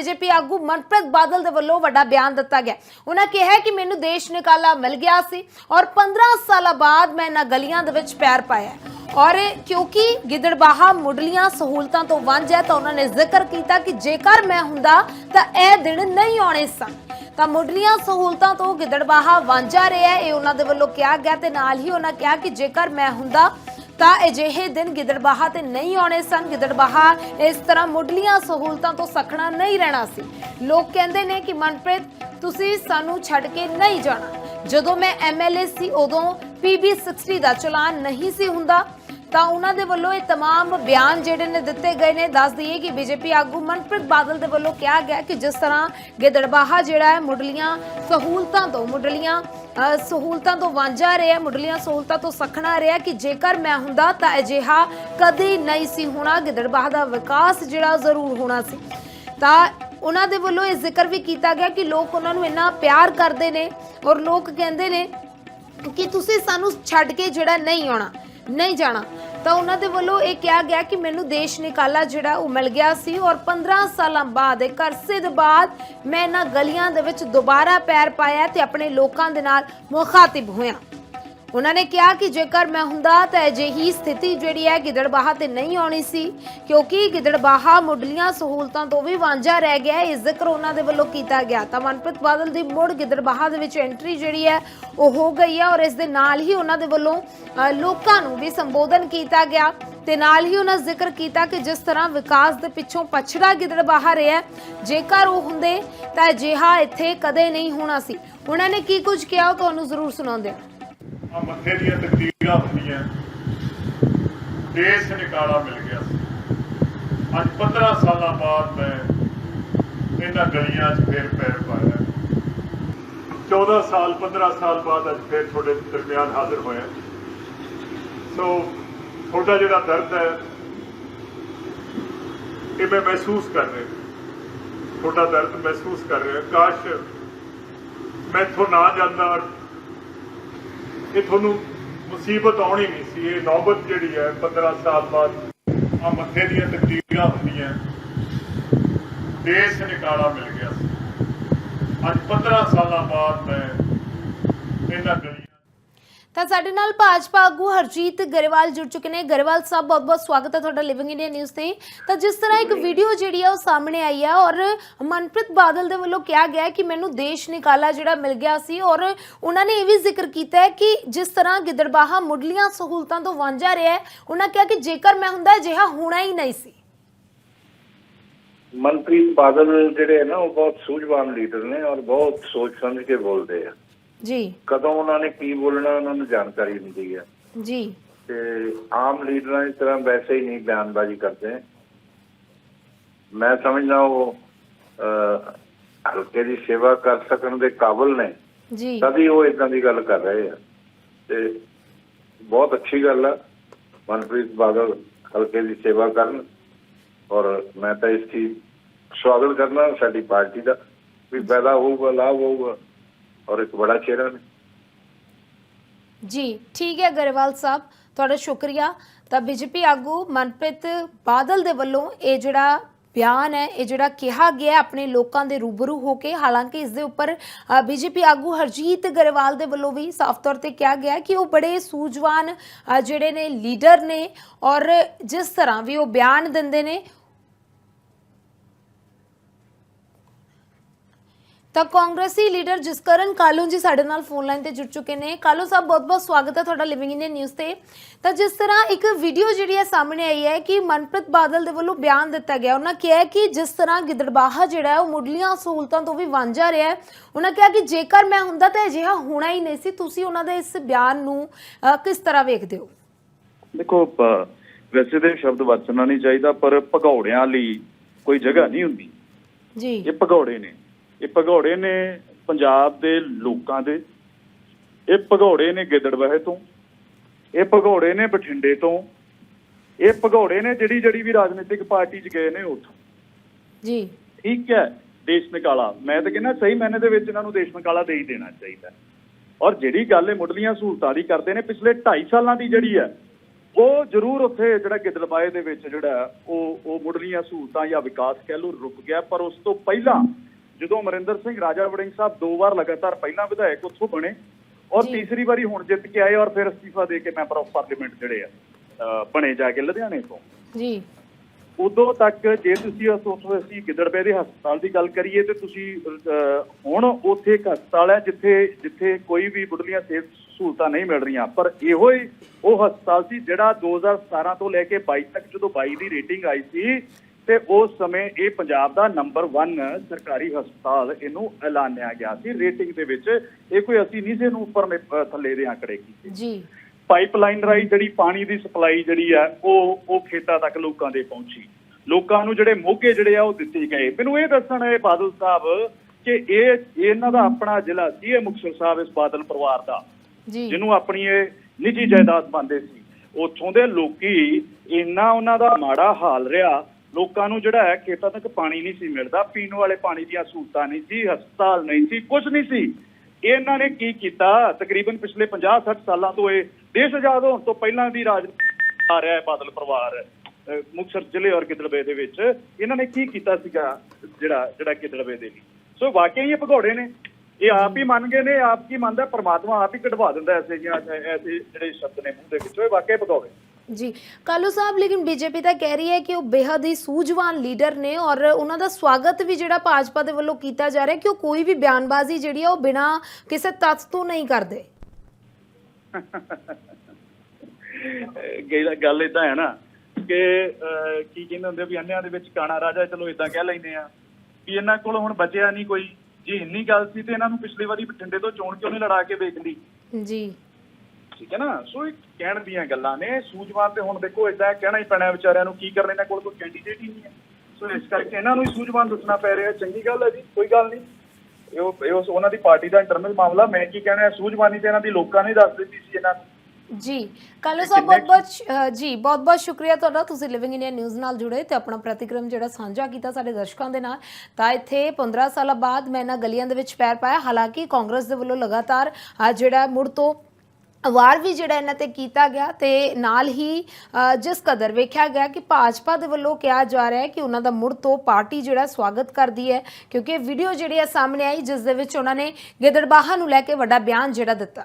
BJP ਆਗੂ ਮਨਪ੍ਰੀਤ ਬਾਦਲ ਦੇ ਵੱਲੋਂ ਵੱਡਾ ਬਿਆਨ ਦਿੱਤਾ ਗਿਆ। ਉਹਨਾਂ ਕਿਹਾ ਕਿ ਮੈਨੂੰ ਦੇਸ਼ ਨਿਕਾਲਾ ਮਿਲ ਗਿਆ ਸੀ ਔਰ 15 ਸਾਲਾਂ ਬਾਅਦ ਮੈਂ ਇਹਨਾਂ ਗਲੀਆਂ ਦੇ ਵਿੱਚ ਪੈਰ ਪਾਇਆ। ਔਰ ਕਿਉਂਕਿ ਗਿੱਦੜਬਾਹਾ ਮੁੱਢਲੀਆਂ ਸਹੂਲਤਾਂ ਤੋਂ ਵਾਂਝਾ ਹੈ ਤਾਂ ਉਹਨਾਂ ਨੇ ਜ਼ਿਕਰ ਕੀਤਾ ਕਿ ਜੇਕਰ ਮੈਂ ਹੁੰਦਾ ਤਾਂ ਇਹ ਦਿਨ ਨਹੀਂ ਆਉਣੇ ਸਨ। ਤਾਂ ਮੁੱਢਲੀਆਂ ਸਹੂਲਤਾਂ ਤੋਂ ਗਿੱਦੜਬਾਹਾ ਵਾਂਝਾ ਰਿਹਾ ਇਹ ਉਹਨਾਂ ਦੇ ਵੱਲੋਂ ਕਿਹਾ ਗਿਆ ਤੇ ਨਾਲ ਹੀ ਉਹਨਾਂ ਕਿਹਾ ਕਿ ਜੇਕਰ ਮੈਂ ਹੁੰਦਾ ਤਾਂ ਅਜਿਹੇ ਦਿਨ ਗਿੱਦੜਬਾਹਾ ਤੇ ਨਹੀਂ ਆਉਣੇ ਸਨ। ਗਿੱਦੜਬਾਹਾ ਇਸ ਤਰ੍ਹਾਂ ਮੁੱਢਲੀਆਂ ਸਹੂਲਤਾਂ ਤੋਂ ਸਖਣਾ ਨਹੀਂ ਰਹਿਣਾ ਸੀ। ਲੋਕ ਕਹਿੰਦੇ ਨੇ ਕਿ, ਮਨਪ੍ਰੀਤ, ਤੁਸੀਂ ਸਾਨੂੰ ਛੱਡ ਕੇ ਨਹੀਂ ਜਾਣਾ। ਜਦੋਂ ਮੈਂ ਐਮਐਲਏ ਸੀ, ਉਦੋਂ ਪੀਬੀ 60 ਦਾ ਚਲਾਨ ਨਹੀਂ ਸੀ ਹੁੰਦਾ ਤਾਂ ਉਹਨਾਂ ਦੇ ਵੱਲੋਂ ਇਹ तमाम ਬਿਆਨ ਜਿਹੜੇ ਨੇ ਦਿੱਤੇ ਗਏ ਨੇ ਦੱਸ ਦਈਏ ਕਿ ਬੀਜੇਪੀ ਆਗੂ ਮਨਪ੍ਰੀਤ ਬਾਦਲ ਦੇ ਵੱਲੋਂ ਕਿਹਾ ਗਿਆ ਕਿ ਜਿਸ ਤਰ੍ਹਾਂ ਗਿੱਦੜਬਾਹਾ ਜਿਹੜਾ ਹੈ ਮੁੱਢਲੀਆਂ ਸਹੂਲਤਾਂ ਤੋਂ ਮੁੱਢਲੀਆਂ ਅ, ਸਹੂਲਤਾਂ ਤੋਂ ਵਾਂਝਾ ਰਿਹਾ ਮੁੱਢਲੀਆਂ ਸਹੂਲਤਾਂ ਤੋਂ ਸਖਣਾ ਰਿਹਾ ਕਿ ਜੇਕਰ ਮੈਂ ਹੁੰਦਾ ਤਾਂ ਅਜਿਹਾ ਕਦੇ ਨਹੀਂ ਸੀ ਹੋਣਾ ਗਿੱਦੜਬਾਹਾ ਦਾ ਵਿਕਾਸ ਜਿਹੜਾ ਜ਼ਰੂਰ ਹੋਣਾ ਸੀ ਤਾਂ ਉਹਨਾਂ ਦੇ ਵੱਲੋਂ ਇਹ ਜ਼ਿਕਰ ਵੀ ਕੀਤਾ ਗਿਆ ਕਿ ਲੋਕ ਉਹਨਾਂ ਨੂੰ ਇੰਨਾ ਪਿਆਰ ਕਰਦੇ ਨੇ ਔਰ ਲੋਕ ਕਹਿੰਦੇ ਨੇ ਕਿ ਤੁਸੀਂ ਸਾਨੂੰ ਛੱਡ ਕੇ ਜਿਹੜਾ ਨਹੀਂ ਆਉਣਾ ਨਹੀਂ ਜਾਣਾ। ਤਾਂ ਉਹਨਾਂ ਦੇ ਵੱਲੋਂ ਇਹ ਕਿਹਾ ਗਿਆ ਕਿ ਮੈਨੂੰ ਦੇਸ਼ ਨਿਕਾਲਾ ਜਿਹੜਾ ਉਹ ਮਿਲ ਗਿਆ ਸੀ ਔਰ 15 ਸਾਲਾਂ ਬਾਅਦ, ਇੱਕ ਅਰਸੇ ਦੇ ਬਾਅਦ ਮੈਂ ਇਹਨਾਂ ਗਲੀਆਂ ਦੇ ਵਿੱਚ ਦੁਬਾਰਾ ਪੈਰ ਪਾਇਆ ਤੇ ਆਪਣੇ ਲੋਕਾਂ ਦੇ ਨਾਲ ਮੁਖਾਤਿਬ ਹੋਇਆ। ਉਹਨਾਂ ਨੇ ਕਿਹਾ ਕਿ ਜੇਕਰ ਮੈਂ ਹੁੰਦਾ ਤਾਂ ਅਜਿਹੀ ਸਥਿਤੀ ਜਿਹੜੀ ਹੈ ਗਿੱਦੜਬਾਹਾ ਤੇ ਨਹੀਂ ਆਉਣੀ ਸੀ, ਕਿਉਂਕਿ ਗਿੱਦੜਬਾਹਾ ਮੁੱਢਲੀਆਂ ਸਹੂਲਤਾਂ ਤੋਂ ਵੀ ਵਾਂਝਾ ਰਹਿ ਗਿਆ ਹੈ, ਇਸ ਜ਼ਿਕਰ ਉਹਨਾਂ ਦੇ ਵੱਲੋਂ ਕੀਤਾ ਗਿਆ। ਤਾਂ ਮਨਪ੍ਰੀਤ ਬਾਦਲ ਦੀ ਮੁੜ ਗਿੱਦੜਬਾਹਾ ਦੇ ਵਿੱਚ ਐਂਟਰੀ ਜਿਹੜੀ ਹੈ, ਉਹ ਹੋ ਗਈ ਹੈ ਔਰ ਇਸ ਦੇ ਨਾਲ ਹੀ ਉਹਨਾਂ ਦੇ ਵੱਲੋਂ ਲੋਕਾਂ ਨੂੰ ਵੀ ਸੰਬੋਧਨ ਕੀਤਾ ਗਿਆ। ਤੇ ਨਾਲ ਹੀ ਉਹਨਾਂ ਜ਼ਿਕਰ ਕੀਤਾ ਕਿ ਜਿਸ ਤਰ੍ਹਾਂ ਵਿਕਾਸ ਦੇ ਪਿੱਛੋਂ ਪਛੜਾ ਗਿੱਦੜਬਾਹਾ ਰਿਹਾ ਜੇਕਰ ਉਹ ਹੁੰਦੇ ਤਾਂ ਅਜਿਹਾ ਇੱਥੇ ਕਦੇ ਨਹੀਂ ਹੋਣਾ ਸੀ। ਉਹਨਾਂ ਨੇ ਕੀ ਕੁਝ ਕਿਹਾ ਉਹ ਤੁਹਾਨੂੰ ਜ਼ਰੂਰ ਸੁਣਾਉਂਦੇ ਹਾਂ। ਆ ਮੱਥੇ ਦੀਆਂ ਤਕਦੀਰਾਂ ਹੁੰਦੀਆਂ। ਦੇਸ਼ ਨਿਕਾਲਾ ਮਿਲ ਗਿਆ ਸੀ। ਅੱਜ 15 ਸਾਲਾਂ ਬਾਅਦ ਮੈਂ ਇਹਨਾਂ ਗਲੀਆਂ 'ਚ ਫੇਰ ਪੈਰ ਪਾਇਆ। 14 ਸਾਲ 15 ਸਾਲ ਬਾਅਦ ਅੱਜ ਫੇਰ ਤੁਹਾਡੇ ਦਰਮਿਆਨ ਹਾਜ਼ਰ ਹੋਇਆ। ਸੋ ਤੁਹਾਡਾ ਜਿਹੜਾ ਦਰਦ ਹੈ, ਇਹ ਮੈਂ ਮਹਿਸੂਸ ਕਰ ਰਿਹਾ। ਤੁਹਾਡਾ ਦਰਦ ਮਹਿਸੂਸ ਕਰ ਰਿਹਾ। ਕਾਸ਼ ਮੈਂ ਇੱਥੋਂ ਨਾ ਜਾਂਦਾ ਇਹ ਤੁਹਾਨੂੰ ਮੁਸੀਬਤ ਆਉਣੀ ਨਹੀਂ ਸੀ, ਇਹ ਨੌਬਤ ਜਿਹੜੀ ਹੈ 15 ਸਾਲ ਬਾਅਦ ਆ ਮੱਥੇ ਦੀਆਂ ਤਕਦੀਰਾਂ ਹੁੰਦੀਆਂ। ਦੇਸ਼ ਨਿਕਾਲਾ ਮਿਲ ਗਿਆ ਸੀ। ਅੱਜ 15 ਸਾਲਾਂ ਬਾਅਦ ਮੈਂ ਇਹਨਾਂ ਤਾਂ ਸਾਡੇ ਨਾਲ ਭਾਜਪਾ ਆਗੂ ਹਰਜੀਤ ਗਰੇਵਾਲ ਜੁੜ ਚੁੱਕੇ ਨੇ। ਗਰੇਵਾਲ ਸਾਹਿਬ ਬਹੁਤ ਬਹੁਤ ਸਵਾਗਤ ਹੈ ਤੁਹਾਡਾ ਲਿਵਿੰਗ ਇੰਡੀਆ ਨਿਊਜ਼ ਤੇ। ਤਾਂ ਜਿਸ ਤਰ੍ਹਾਂ ਇੱਕ ਵੀਡੀਓ ਜਿਹੜੀ ਹੈ ਉਹ ਸਾਹਮਣੇ ਆਈ ਹੈ ਔਰ ਮਨਪ੍ਰੀਤ ਬਾਦਲ ਦੇ ਵੱਲੋਂ ਕਿਹਾ ਗਿਆ ਕਿ ਮੈਨੂੰ ਦੇਸ਼ ਨਿਕਾਲਾ ਜਿਹੜਾ ਮਿਲ ਗਿਆ ਸੀ ਔਰ ਉਹਨਾਂ ਨੇ ਇਹ ਵੀ ਜ਼ਿਕਰ ਕੀਤਾ ਹੈ ਕਿ ਜਿਸ ਤਰ੍ਹਾਂ ਗਿੱਦੜਬਾਹਾ ਮੁੱਢਲੀਆਂ ਸਹੂਲਤਾਂ ਤੋਂ ਵਾਂਝਾ ਰਿਹਾ ਹੈ ਉਹਨਾਂ ਕਿਹਾ ਕਿ ਜੇਕਰ ਮੈਂ ਹੁੰਦਾ ਅਜਿਹਾ ਹੋਣਾ ਹੀ ਨਹੀਂ ਸੀ। ਮਨਪ੍ਰੀਤ ਬਾਦਲ ਜਿਹੜੇ ਆ ਨਾ ਉਹ ਬਹੁਤ ਸੂਝਵਾਨ ਲੀਡਰ ਨੇ ਔਰ ਬਹੁਤ ਸੋਚ ਸਮਝ ਕੇ ਬੋਲਦੇ ਆ। ਜੀ। ਕਦੋਂ ਉਹਨਾਂ ਨੇ ਕੀ ਬੋਲਣਾ ਉਹਨਾਂ ਨੂੰ ਜਾਣਕਾਰੀ ਹੁੰਦੀ ਹੈ। ਜੀ। ਤੇ ਆਮ ਲੀਡਰਾਂ ਦੀ ਤਰ੍ਹਾਂ ਵੈਸੇ ਹੀ ਨਹੀਂ ਬਿਆਨਬਾਜ਼ੀ ਕਰਦੇ। ਮੈਂ ਸਮਝਦਾ ਉਹ ਹਲਕੇ ਦੀ ਸੇਵਾ ਕਰ ਸਕਣ ਦੇ ਕਾਬਿਲ ਨੇ। ਜੀ। ਤਦ ਉਹ ਇਦਾਂ ਦੀ ਗੱਲ ਕਰ ਰਹੇ ਆ। ਤੇ ਬਹੁਤ ਅੱਛੀ ਗੱਲ ਆ। ਮਨਪ੍ਰੀਤ ਬਾਦਲ ਹਲਕੇ ਦੀ ਸੇਵਾ ਕਰਨ ਔਰ ਮੈਂ ਤਾਂ ਇਸ ਦੀ ਸਵਾਗਤ ਕਰਨਾ ਸਾਡੀ ਪਾਰਟੀ ਦਾ। ਵੀ ਫਾਇਦਾ ਹੋਊਗਾ ਲਾਭ ਹੋਊਗਾ। ਔਰ ਇੱਕ ਬੜਾ ਚਿਹਰਾ ਨੇ। ਜੀ, ਠੀਕ ਹੈ ਗਰੇਵਾਲ ਸਾਹਿਬ, ਤੁਹਾਡਾ ਸ਼ੁਕਰੀਆ। ਤਾਂ ਬੀਜੇਪੀ ਆਗੂ ਮਨਪ੍ਰੀਤ ਬਾਦਲ ਦੇ ਵੱਲੋਂ ਇਹ ਜਿਹੜਾ ਬਿਆਨ ਹੈ, ਇਹ ਜਿਹੜਾ ਕਿਹਾ ਗਿਆ ਆਪਣੇ ਲੋਕਾਂ ਦੇ ਰੂਬਰੂ ਹੋ ਕੇ, ਹਾਲਾਂਕਿ ਇਸ ਦੇ ਉੱਪਰ ਬੀਜੇਪੀ ਆਗੂ ਹਰਜੀਤ ਗਰੇਵਾਲ ਦੇ ਵੱਲੋਂ ਵੀ ਸਾਫ਼ ਤੌਰ ਤੇ ਕਿਹਾ ਗਿਆ ਕਿ ਉਹ ਬੜੇ ਸੂਝਵਾਨ ਜਿਹੜੇ ਨੇ ਲੀਡਰ ਨੇ ਔਰ ਜਿਸ ਤਰ੍ਹਾਂ ਵੀ ਉਹ ਬਿਆਨ ਦਿੰਦੇ ਨੇ ਤਾਂ ਕਾਂਗਰਸੀ ਲੀਡਰ ਜਸਕਰਨ ਕਾਲੂ ਜੀ ਸਾਡੇ ਨਾਲ ਫੋਨ ਲਾਈਨ ਤੇ ਜੁੜ ਚੁੱਕੇ ਨੇ। ਕਾਲੂ ਸਾਹਿਬ ਬਹੁਤ-ਬਹੁਤ ਸਵਾਗਤ ਹੈ ਤੁਹਾਡਾ ਲਿਵਿੰਗ ਇੰਡੀਆ ਨਿਊਜ਼ ਤੇ। ਤਾਂ ਜਿਸ ਤਰ੍ਹਾਂ ਇੱਕ ਵੀਡੀਓ ਜਿਹੜੀ ਹੈ ਸਾਹਮਣੇ ਆਈ ਹੈ ਕਿ ਮਨਪ੍ਰੀਤ ਬਾਦਲ ਦੇ ਵੱਲੋਂ ਬਿਆਨ ਦਿੱਤਾ ਗਿਆ। ਉਹਨਾਂ ਕਿਹਾ ਕਿ ਜਿਸ ਤਰ੍ਹਾਂ ਗਿੱਦੜਬਾਹਾ ਜਿਹੜਾ ਹੈ ਉਹ ਮੁੱਢਲੀਆਂ ਸਹੂਲਤਾਂ ਤੋਂ ਵੀ ਵਾਂਝਾ ਰਿਹਾ ਹੈ। ਉਹਨਾਂ ਕਿਹਾ ਕਿ ਜੇਕਰ ਮੈਂ ਹੁੰਦਾ ਤਾਂ ਅਜਿਹਾ ਹੋਣਾ ਹੀ ਨਹੀਂ ਸੀ। ਤੁਸੀਂ ਉਹਨਾਂ ਦੇ ਇਸ ਬਿਆਨ ਨੂੰ ਕਿਸ ਤਰ੍ਹਾਂ ਵੇਖਦੇ ਹੋ? ਦੇਖੋ ਵੈਸੇ ਤੇ ਸ਼ਬਦ ਵਰਤਣਾ ਨਹੀਂ ਚਾਹੀਦਾ ਪਰ ਭਗੌੜਿਆਂ ਲਈ ਕੋਈ ਜਗ੍ਹਾ ਨਹੀਂ ਹੁੰਦੀ। ਜੀ। ਇਹ ਭਗੌੜੇ ਨੇ। ਇਹ ਭਗੌੜੇ ਨੇ ਪੰਜਾਬ ਦੇ ਲੋਕਾਂ ਦੇ ਇਹ ਭਗੌੜੇ ਨੇ ਗਿੱਦੜਬਾਹੇ ਤੋਂ ਇਹ ਭਗੌੜੇ ਨੇ ਬਠਿੰਡੇ ਤੋਂ ਇਹ ਭਗੌੜੇ ਨੇ ਜਿਹੜੀ ਜਿਹੜੀ ਵੀ ਰਾਜਨੀਤਿਕ ਪਾਰਟੀ 'ਚ ਗਏ ਨੇ ਉੱਥੋਂ। ਜੀ। ਠੀਕ ਹੈ ਦੇਸ਼ ਨਿਕਾਲਾ। ਮੈਂ ਤਾਂ ਕਹਿੰਦਾ ਸਹੀ ਮੈਨੇ ਦੇ ਵਿੱਚ ਇਹਨਾਂ ਨੂੰ ਦੇਸ਼ ਨਿਕਾਲਾ ਦੇ ਹੀ ਦੇਣਾ ਚਾਹੀਦਾ। ਔਰ ਜਿਹੜੀ ਗੱਲ ਇਹ ਮੁੱਢਲੀਆਂ ਸਹੂਲਤਾਂ ਦੀ ਕਰਦੇ ਨੇ ਪਿਛਲੇ 2.5 ਸਾਲਾਂ ਦੀ ਜਿਹੜੀ ਹੈ ਉਹ ਜ਼ਰੂਰ ਉੱਥੇ ਜਿਹੜਾ ਗਿੱਦੜਬਾਏ ਦੇ ਵਿੱਚ ਜਿਹੜਾ ਉਹ ਉਹ ਮੁੱਢਲੀਆਂ ਸਹੂਲਤਾਂ ਜਾਂ ਵਿਕਾਸ ਕਹਿ ਲਓ ਰੁਕ ਗਿਆ ਪਰ ਉਸ ਤੋਂ ਪਹਿਲਾਂ ਜਦੋਂ ਅਮਰਿੰਦਰ ਸਿੰਘ ਰਾਜਾ ਵੜਿੰਗ ਸਾਹਿਬ ਦੋ ਵਾਰ ਲਗਾਤਾਰ ਪਹਿਲਾਂ ਵਿਧਾਇਕ ਉੱਥੋਂ ਬਣੇ ਔਰ। ਤੀਸਰੀ ਵਾਰੀ ਹੁਣ ਜਿੱਤ ਕੇ ਆਏ ਔਰ ਫਿਰ ਅਸਤੀਫਾ ਦੇ ਕੇ ਮੈਂਬਰ ਆਫ ਪਾਰਲੀਮੈਂਟ ਜਿਹੜੇ ਆ ਬਣੇ ਜਾ ਕੇ ਲੁਧਿਆਣੇ ਤੋਂ। ਜੀ। ਉਦੋਂ ਤੱਕ ਜੇ ਤੁਸੀਂ ਉਸ ਉੱਥੋਂ ਅਸੀਂ ਗਿੱਦੜਪੇ ਦੇ ਹਸਪਤਾਲ ਦੀ ਗੱਲ ਕਰੀਏ ਤੇ ਤੁਸੀਂ ਹੁਣ ਉੱਥੇ ਇੱਕ ਹਸਪਤਾਲ ਹੈ ਜਿੱਥੇ ਜਿੱਥੇ ਕੋਈ ਵੀ ਮੁੱਢਲੀਆਂ ਸਿਹਤ ਸਹੂਲਤਾਂ ਨਹੀਂ ਮਿਲ ਰਹੀਆਂ। ਪਰ ਇਹੋ ਹੀ ਉਹ ਹਸਪਤਾਲ ਸੀ ਜਿਹੜਾ 2017 ਤੋਂ ਲੈ ਕੇ 22 ਤੱਕ ਜਦੋਂ 22 ਦੀ ਰੇਟਿੰਗ ਆਈ ਸੀ ਤੇ ਉਸ ਸਮੇਂ ਇਹ ਪੰਜਾਬ ਦਾ ਨੰਬਰ 1 ਸਰਕਾਰੀ ਹਸਪਤਾਲ ਇਹਨੂੰ ਐਲਾਨਿਆ ਗਿਆ ਸੀ। ਰੇਟਿੰਗ ਦੇ ਵਿੱਚ ਇਹ ਕੋਈ ਅਸੀਂ ਨਹੀਂ ਸੀ ਇਹਨੂੰ ਉੱਪਰ ਥੱਲੇ ਦੇ ਆંકੜੇ ਕੀਤੇ। ਜੀ। ਪਾਈਪਲਾਈਨ ਰਾਹੀਂ ਜਿਹੜੀ ਪਾਣੀ ਦੀ ਸਪਲਾਈ ਜਿਹੜੀ ਆ ਉਹ ਉਹ ਖੇਤਾਂ ਤੱਕ ਲੋਕਾਂ ਦੇ ਪਹੁੰਚੀ। ਲੋਕਾਂ ਨੂੰ ਜਿਹੜੇ ਮੋਗੇ ਜਿਹੜੇ ਆ ਉਹ ਦਿੱਤੇ ਗਏ। ਮੈਨੂੰ ਇਹ ਦੱਸਣ ਇਹ ਬਾਦਲ ਸਾਹਿਬ ਕਿ ਇਹ ਇਹਨਾਂ ਦਾ ਆਪਣਾ ਜ਼ਿਲ੍ਹਾ ਸੀ ਇਹ ਮੁਕਤਸਰ ਸਾਹਿਬ ਇਸ ਬਾਦਲ ਪਰਿਵਾਰ ਦਾ। ਜੀ। ਜਿਹਨੂੰ ਆਪਣੀ ਇਹ ਨਿੱਜੀ ਜਾਇਦਾਦ ਮੰਨਦੇ ਸੀ। ਉੱਥੋਂ ਦੇ ਲੋਕੀ ਇੰਨਾ ਉਹਨਾਂ ਦਾ ਮਾੜਾ ਹਾਲ ਰਿਹਾ ਲੋਕਾਂ ਨੂੰ ਜਿਹੜਾ ਹੈ ਖੇਤਾਂ ਤੱਕ ਪਾਣੀ ਨਹੀਂ ਸੀ ਮਿਲਦਾ, ਪੀਣ ਵਾਲੇ ਪਾਣੀ ਦੀਆਂ ਸਹੂਲਤਾਂ ਨਹੀਂ ਸੀ, ਹਸਪਤਾਲ ਨਹੀਂ ਸੀ ਕੁਝ ਨਹੀਂ ਸੀ। ਇਹਨਾਂ ਨੇ ਕੀ ਕੀਤਾ? ਤਕਰੀਬਨ ਪਿਛਲੇ 50 60 ਸਾਲਾਂ ਤੋਂ ਇਹ ਦੇਸ਼ ਆਜ਼ਾਦ ਹੋਣ ਤੋਂ ਪਹਿਲਾਂ ਦੀ ਰਾਜ ਆ ਰਿਹਾ ਹੈ, ਬਾਦਲ ਪਰਿਵਾਰ, ਅਹ, ਮੁਕਤਸਰ ਜ਼ਿਲ੍ਹੇ ਔਰ ਗਿੱਦੜਵੇ ਦੇ ਵਿੱਚ। ਇਹਨਾਂ ਨੇ ਕੀ ਕੀਤਾ ਸੀਗਾ? ਜਿਹੜਾ ਜਿਹੜਾ ਗਿੱਦੜਵੇ ਦੇ ਲਈ। ਸੋ ਵਾਕਿਆ ਹੀ ਇਹ ਭਗੌੜੇ ਨੇ। ਇਹ ਆਪ ਹੀ ਮੰਨ ਗਏ ਨੇ, ਆਪ ਕੀ ਮੰਨਦਾ, ਪਰਮਾਤਮਾ ਆਪ ਹੀ ਕਢਵਾ ਦਿੰਦਾ ਐਸੇ ਜਿਹਾ ਐਸੇ ਜਿਹੜੇ ਸ਼ਬਦ ਨੇ ਮੂੰਹ ਦੇ ਵਿੱਚੋਂ। ਇਹ ਵਾਕਿਆ ਭਗੌੜੇ। ਜੀ ਕਾਲੂ ਸਾਹਿਬ ਲੇਕਿਨ ਬੀਜੇਪੀ ਤਾਂ ਕਹਿ ਰਹੀ ਹੈ ਕਿ ਉਹ ਬੇਹੱਦ ਹੀ ਸੂਝਵਾਨ ਲੀਡਰ ਨੇ ਔਰ ਉਹਨਾਂ ਦਾ ਸਵਾਗਤ ਵੀ ਜਿਹੜਾ ਭਾਜਪਾ ਦੇ ਵੱਲੋਂ ਕੀਤਾ ਜਾ ਰਿਹਾ ਕਿ ਉਹ ਕੋਈ ਵੀ ਬਿਆਨਬਾਜ਼ੀ ਜਿਹੜੀ ਆ ਉਹ ਬਿਨਾ ਕਿਸੇ ਤੱਥ ਤੋਂ ਨਹੀਂ ਕਰਦੇ। ਗੱਲ- ਗੱਲ ਇਦਾਂ ਹੈ ਨਾ ਕਿ ਅਹ, ਕੀ ਕਹਿੰਦੇ ਹੁੰਦੇ ਵੀ ਅੰਨਿਆਂ ਦੇ ਵਿੱਚ ਕਾਣਾ ਰਾਜਾ ਚਲੋ ਇਦਾਂ ਕਹਿ ਲੈਂਦੇ ਆ ਵੀ ਇਹਨਾਂ ਕੋਲ ਹੁਣ ਬਚਿਆ ਨਹੀਂ ਕੋਈ। ਜੇ ਇੰਨੀ ਗੱਲ ਸੀ ਤੇ ਇਹਨਾਂ ਨੂੰ ਪਿਛਲੀ ਵਾਰੀ ਬਠਿੰਡੇ ਤੋਂ ਚੋਣ ਕਿਉਂ ਨਹੀਂ ਲੜਾ ਕੇ ਵੇਖ ਲਈ ਜੀ। ਠੀਕ ਹੈ ਨਾ? ਸੋ ਇਹ ਕਹਿਣ ਦੀਆਂ ਗੱਲਾਂ ਨੇ। ਸੂਝਵਾਨ ਤੇ ਹੁਣ ਦੇਖੋ ਇਦਾਂ ਕਹਿਣਾ ਹੀ ਪੈਣਾ ਵਿਚਾਰਿਆਂ ਨੂੰ ਕੀ ਕਰਨ ਇਹਨਾਂ ਕੋਲ ਕੋਈ ਕੈਂਡੀਡੇਟ ਹੀ ਨਹੀਂ ਹੈ। ਸੋ ਇਸ ਕਰਕੇ ਇਹਨਾਂ ਨੂੰ ਹੀ ਸੂਝਵਾਨ ਦੱਸਣਾ ਪੈ ਰਿਹਾ ਚੰਗੀ ਗੱਲ ਹੈ ਜੀ ਕੋਈ ਗੱਲ ਨਹੀਂ। ਇਹ ਉਹ- ਇਹ ਉਹਨਾਂ ਦੀ ਪਾਰਟੀ ਦਾ ਇੰਟਰਨਲ ਮਾਮਲਾ ਮੈਂ ਕੀ ਕਹਿਣਾ ਸੂਝਵਾਨੀ ਤੇ ਇਹਨਾਂ ਦੀ ਲੋਕਾਂ ਨੇ ਦੱਸ ਦਿੱਤੀ ਸੀ ਇਹਨਾਂ ਨੂੰ। ਜੀ ਕਾਲੂ ਸਾਹਿਬ ਬਹੁਤ ਬਹੁਤ ਜੀ ਬਹੁਤ ਬਹੁਤ ਸ਼ੁਕਰੀਆ ਤੁਹਾਡਾ। ਤੁਸੀਂ ਲਿਵਿੰਗ ਇੰਡੀਆ ਨਿਊਜ਼ ਨਾਲ ਜੁੜੇ ਤੇ ਆਪਣਾ ਪ੍ਰਤੀਕਰਮ ਜਿਹੜਾ ਸਾਂਝਾ ਕੀਤਾ ਸਾਡੇ ਦਰਸ਼ਕਾਂ ਦੇ ਨਾਲ। ਤਾਂ ਇੱਥੇ 15 ਸਾਲਾਂ ਬਾਅਦ ਮੈਂ ਇਹਨਾਂ ਗਲੀਆਂ ਦੇ ਵਿੱਚ ਪੈਰ ਪਾਇਆ। ਹਾਲਾਂਕਿ ਕਾਂਗਰਸ ਦੇ ਵੱਲੋਂ ਲਗਾਤਾਰ ਜਿਹੜਾ ਮੁੜ ਤੋਂ ਵਾਰ ਵੀ ਜਿਹੜਾ ਇਹਨਾਂ ਤੇ ਕੀਤਾ ਗਿਆ ਤੇ ਨਾਲ ਹੀ ਜਿਸ ਕਦਰ ਵੇਖਿਆ ਗਿਆ ਕਿ ਭਾਜਪਾ ਦੇ ਵੱਲੋਂ ਕਿਹਾ ਜਾ ਰਿਹਾ ਹੈ ਕਿ ਉਹਨਾਂ ਦਾ ਮੁੜ ਤੋਂ ਪਾਰਟੀ ਜਿਹੜਾ ਸਵਾਗਤ ਕਰਦੀ ਹੈ, ਕਿਉਂਕਿ ਵੀਡੀਓ ਜਿਹੜੀ ਆ ਸਾਹਮਣੇ ਆਈ, ਜਿਸ ਦੇ ਵਿੱਚ ਉਹਨਾਂ ਨੇ ਗਿੱਦੜਬਾਹਾ ਨੂੰ ਲੈ ਕੇ ਵੱਡਾ ਬਿਆਨ ਜਿਹੜਾ ਦਿੱਤਾ।